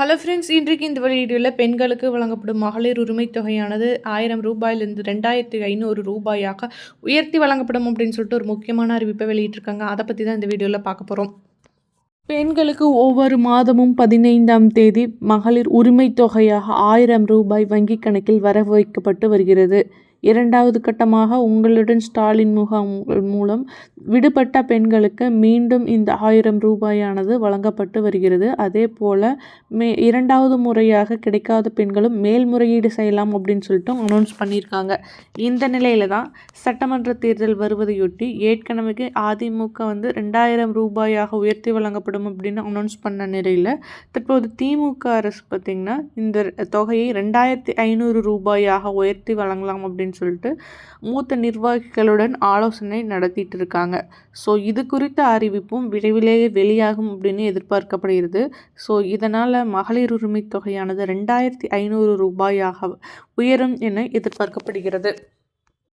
Hello friends இன்றைக்கு இந்த வீடியோவில் பெண்களுக்கு வழங்கப்படும் மகளிர் உரிமை தொகையானது ஆயிரம் ரூபாயிலிருந்து ரெண்டாயிரத்தி ஐநூறு ரூபாயாக உயர்த்தி வழங்கப்படும் அப்படின்னு சொல்லிட்டு ஒரு முக்கியமான அறிவிப்பை வெளியிட்டிருக்காங்க. அதை பற்றி தான் இந்த வீடியோவில் பார்க்க போகிறோம் பெண்களுக்கு ஒவ்வொரு மாதமும் பதினைந்தாம் தேதி மகளிர் உரிமை தொகையாக ஆயிரம் ரூபாய் வங்கிக் கணக்கில் வரவு வைக்கப்பட்டு வருகிறது. இரண்டாவது கட்டமாக உங்களுடன் ஸ்டாலின் முகாம் மூலம் விடுபட்ட பெண்களுக்கு மீண்டும் இந்த ஆயிரம் ரூபாயானது வழங்கப்பட்டு வருகிறது. அதே போல் மே இரண்டாவது முறையாக கிடைக்காத பெண்களும் மேல்முறையீடு செய்யலாம் அப்படின்னு சொல்லிட்டு அனௌன்ஸ் பண்ணியிருக்காங்க. இந்த நிலையில் தான் சட்டமன்ற தேர்தல் வருவதையொட்டி ஏற்கனவே அதிமுக வந்து ரெண்டாயிரம் ரூபாயாக உயர்த்தி வழங்கப்படும் அப்படின்னு அனௌன்ஸ் பண்ண நிலையில் தற்போது திமுக அரசு பார்த்திங்கன்னா இந்த தொகையை ரெண்டாயிரத்தி ஐநூறு ரூபாயாக உயர்த்தி வழங்கலாம் அப்படின்னு அப்படின்னு சொல்லிட்டு மூத்த நிர்வாகிகளுடன் ஆலோசனை நடத்திட்டு இருக்காங்க ஸோ இது குறித்த அறிவிப்பும் விரைவிலேயே வெளியாகும் அப்படின்னு எதிர்பார்க்கப்படுகிறது. ஸோ இதனால் மகளிர் உரிமை தொகையானது ரெண்டாயிரத்தி ஐநூறு ரூபாயாக உயரும் என எதிர்பார்க்கப்படுகிறது.